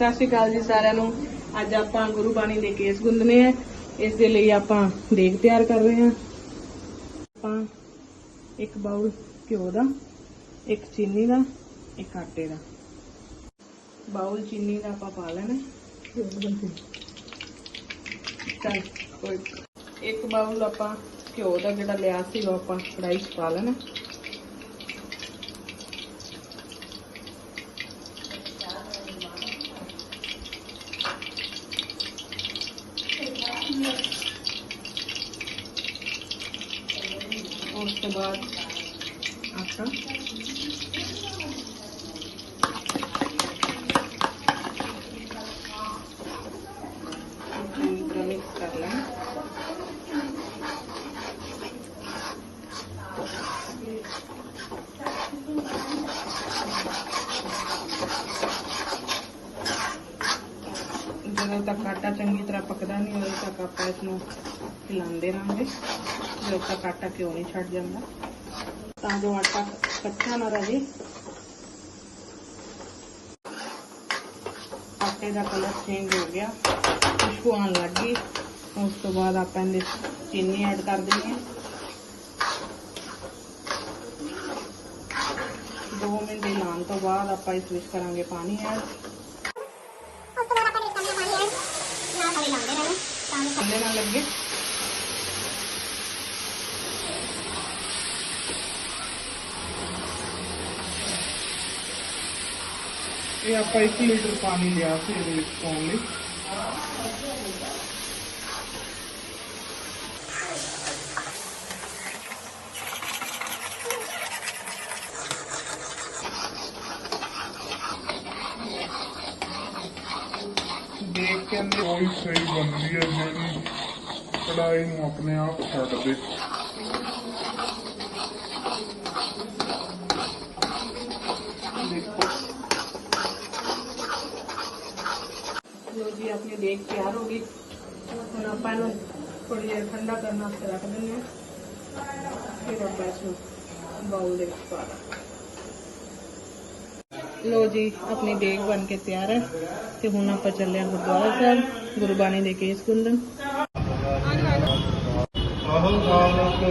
ਸਤਿ ਸ਼੍ਰੀ ਅਕਾਲ ਜੀ ਸਾਰਿਆਂ ਨੂੰ। ਅੱਜ ਆਪਾਂ ਗੁਰੂ ਬਾਣੀ ਦੇ ਕੇਸ ਗੁੰਦਨੇ ਆ। ਇਸ ਦੇ ਲਈ ਆਪਾਂ ਦੇਗ ਤਿਆਰ ਕਰ ਰਹੇ ਹਾਂ। ਆਪਾਂ ਇੱਕ ਬਾਉਲ ਘਿਓ ਦਾ, ਇੱਕ ਚੀਨੀ ਦਾ, ਇੱਕ ਆਟੇ ਦਾ। ਬਾਉਲ ਚੀਨੀ ਦਾ ਆਪਾਂ ਪਾ ਲੈਣਾ। ਚੱਲ ਕੋਈ ਇੱਕ ਬਾਉਲ ਆਪਾਂ ਘਿਓ ਦਾ ਜਿਹੜਾ ਲਿਆ ਸੀ ਉਹ ਆਪਾਂ ਕੜਾਈ 'ਚ ਪਾ ਲੈਣਾ। ਉਸ ਤੋਂ ਬਾਅਦ ਆਟਾ ਚੰਗੀ ਤਰ੍ਹਾਂ ਮਿਕਸ ਕਰ ਲੈਣਾ ਜਦੋਂ ਤੱਕ ਆਟਾ ਚੰਗੀ ਤਰ੍ਹਾਂ ਪੱਕਦਾ ਨਹੀਂ ਉਦੋਂ ਤੱਕ ਆਪਾਂ ਇਸ ਨੂੰ ਹਿਲਾਉਂਦੇ ਰਹਾਂਗੇ ਜਦੋਂ ਤੱਕ ਆਟਾ ਕਿਉਂ ਨਹੀਂ ਛੱਡ ਜਾਂਦਾ ਤਾਂ ਜੋ ਆਟਾ ਕੱਚਾ ਨਾ ਰਹੇ ਆਟੇ ਦਾ ਕਲਰ ਚੇਂਜ ਹੋ ਗਿਆ ਖੁਸ਼ਬੂ ਆਉਣ ਲੱਗ ਗਈ ਉਸ ਤੋਂ ਬਾਅਦ ਆਪਾਂ ਇਹਦੇ 'ਚ ਚੀਨੀ ਐਡ ਕਰ ਦੇਣੀ ਹੈ 2 ਮਿੰਟ ਦੇ ਲਾਉਣ ਤੋਂ ਬਾਅਦ ਆਪਾਂ ਇਸ ਵਿੱਚ ਕਰਾਂਗੇ ਪਾਣੀ ਐਡ ਉਸ ਤੋਂ ਬਾਅਦ ਆਪਾਂ ਵਿੱਚ ਕਰਨਾ ਪਾਣੀ ਐਡ ਨਾਲ ਪਾਣੀ ਲਾਉਂਦੇ ਰਹਿਣਾ ਤਾਂ ਜੋ ਥੱਲੇ ਨਾ ਲੱਗੇ ये आप एक लीटर पानी लिया ओनली देख के अंदर ऑयल सही बन रही है मैंने कढ़ाई अपने आप छ ਲੋ ਜੀ ਆਪਣੀ ਦੇਖ ਤਿਆਰ ਹੋ ਗਈ ਹੁਣ ਆਪਾਂ ਇਹਨੂੰ ਥੋੜੀ ਦੇਰ ਠੰਡਾ ਕਰਨ ਵਾਸਤੇ ਰੱਖ ਦਿੰਦੇ ਹਾਂ ਫਿਰ ਆਪਾਂ ਇਸ ਨੂੰ ਬਾਉਲ ਦੇ ਵਿੱਚ ਪਾ ਦਾਂਗੇ ਲੋ ਜੀ ਆਪਣੀ ਦੇਗ ਬਣ ਕੇ ਤਿਆਰ ਹੈ ਤੇ ਹੁਣ ਆਪਾਂ ਚੱਲੇ ਹਾਂ ਗੁਰਦੁਆਰਾ ਸਾਹਿਬ ਗੁਰਬਾਣੀ ਦੇ ਕੇਸ ਕੁੰਦਨ ਅਹੰ ਨਾਨਕ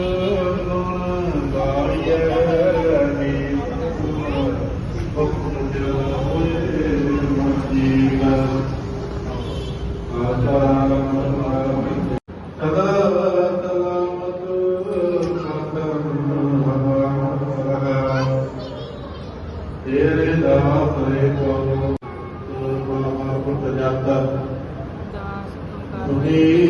प्रजाता तुहे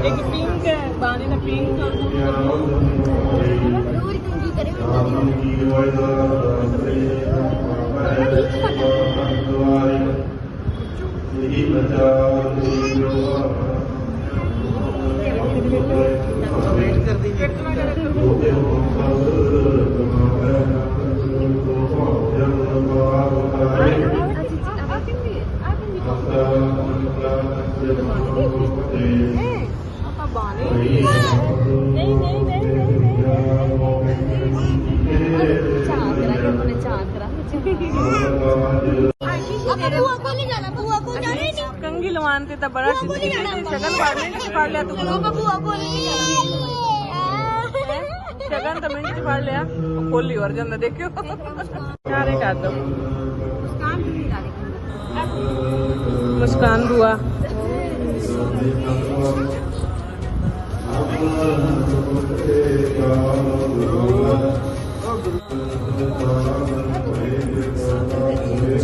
एक पिंक है पानी में pink Hey, Papa Bonnie. Hey, hey, hey, hey, hey. Wait ਕਰਦੀ ਜੀ ਆ ਕਿੰਦੀ ਆ ਕਿੰਦੀ ਆਪਾਂ ਬਾਣੇ ਨਹੀਂ ਨਹੀਂ ਨਹੀਂ ਨਹੀਂ ਚਾਹ ਕਰਾ ਕੇ ਉਹਨੇ ਚਾਹ ਕਰਾ ਆਪਾਂ ਬੁਆ ਕੋਲ ਨਹੀਂ ਜਾਣਾ ਬੁਆ ਕੋਲ ਜਾਣਾ ਹੀ ਨਹੀਂ Thank you.